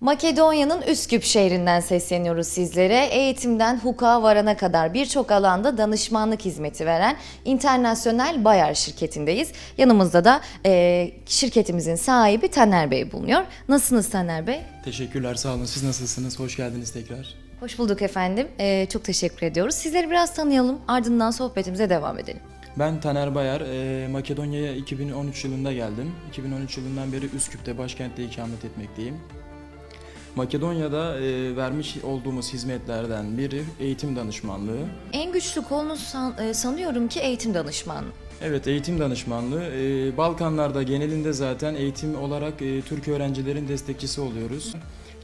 Makedonya'nın Üsküp şehrinden sesleniyoruz sizlere. Eğitimden hukuka varana kadar birçok alanda danışmanlık hizmeti veren Internasyonel Bayer şirketindeyiz. Yanımızda da e, şirketimizin sahibi Taner Bey bulunuyor. Nasılsınız Taner Bey? Teşekkürler sağ olun. Siz nasılsınız? Hoş geldiniz tekrar. Hoş bulduk efendim. E, çok teşekkür ediyoruz. Sizleri biraz tanıyalım ardından sohbetimize devam edelim. Ben Taner Bayar. e, Makedonya'ya 2013 yılında geldim. 2013 yılından beri Üsküp'te başkentte ikamet etmekteyim. Makedonya'da e, vermiş olduğumuz hizmetlerden biri eğitim danışmanlığı. En güçlü kolunuz san- e, sanıyorum ki eğitim danışmanlığı. Evet eğitim danışmanlığı. E, Balkanlarda genelinde zaten eğitim olarak e, Türk öğrencilerin destekçisi oluyoruz.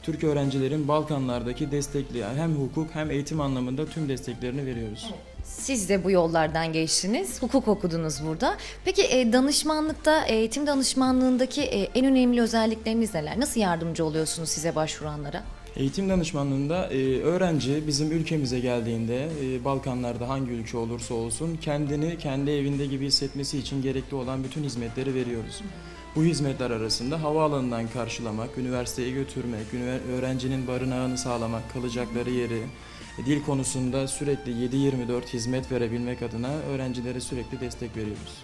Türk öğrencilerin Balkanlardaki destekli hem hukuk hem eğitim anlamında tüm desteklerini veriyoruz. Siz de bu yollardan geçtiniz. Hukuk okudunuz burada. Peki e, danışmanlıkta, eğitim danışmanlığındaki e, en önemli özellikleriniz neler? Nasıl yardımcı oluyorsunuz size başvuranlara? Eğitim danışmanlığında e, öğrenci bizim ülkemize geldiğinde e, Balkanlarda hangi ülke olursa olsun kendini kendi evinde gibi hissetmesi için gerekli olan bütün hizmetleri veriyoruz. Bu hizmetler arasında havaalanından karşılamak, üniversiteye götürmek, öğrencinin barınağını sağlamak, kalacakları yeri, e, dil konusunda sürekli 7-24 hizmet verebilmek adına öğrencilere sürekli destek veriyoruz.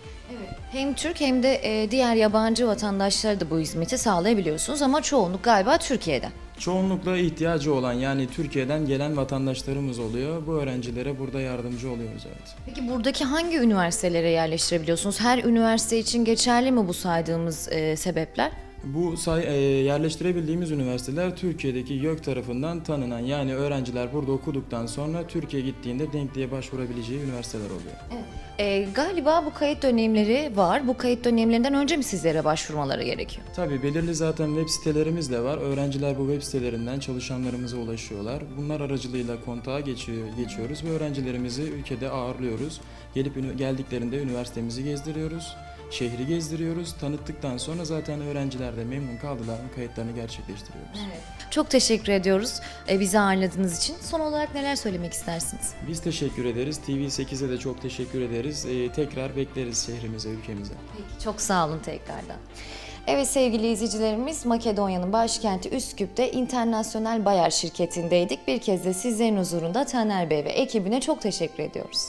Hem Türk hem de e, diğer yabancı vatandaşlara da bu hizmeti sağlayabiliyorsunuz ama çoğunluk galiba Türkiye'den. Çoğunlukla ihtiyacı olan yani Türkiye'den gelen vatandaşlarımız oluyor. Bu öğrencilere burada yardımcı oluyoruz evet. Peki buradaki hangi üniversitelere yerleştirebiliyorsunuz? Her üniversite için geçerli mi bu saydığımız e, sebepler? Bu say- e, yerleştirebildiğimiz üniversiteler Türkiye'deki YÖK tarafından tanınan yani öğrenciler burada okuduktan sonra Türkiye gittiğinde denkliğe başvurabileceği üniversiteler oluyor. E, galiba bu kayıt dönemleri var. Bu kayıt dönemlerinden önce mi sizlere başvurmaları gerekiyor? Tabii belirli zaten web sitelerimiz de var. Öğrenciler bu web sitelerinden çalışanlarımıza ulaşıyorlar. Bunlar aracılığıyla kontağa geçiyor, geçiyoruz ve öğrencilerimizi ülkede ağırlıyoruz. Gelip geldiklerinde üniversitemizi gezdiriyoruz. Şehri gezdiriyoruz. Tanıttıktan sonra zaten öğrenciler de memnun kaldılar mı kayıtlarını gerçekleştiriyoruz. Çok teşekkür ediyoruz e, bizi ağırladığınız için. Son olarak neler söylemek istersiniz? Biz teşekkür ederiz. TV8'e de çok teşekkür ederiz. Ee, tekrar bekleriz şehrimize, ülkemize. Peki, çok sağ olun tekrardan. Evet sevgili izleyicilerimiz Makedonya'nın başkenti Üsküp'te Internasyonel Bayer şirketindeydik. Bir kez de sizlerin huzurunda Taner Bey ve ekibine çok teşekkür ediyoruz.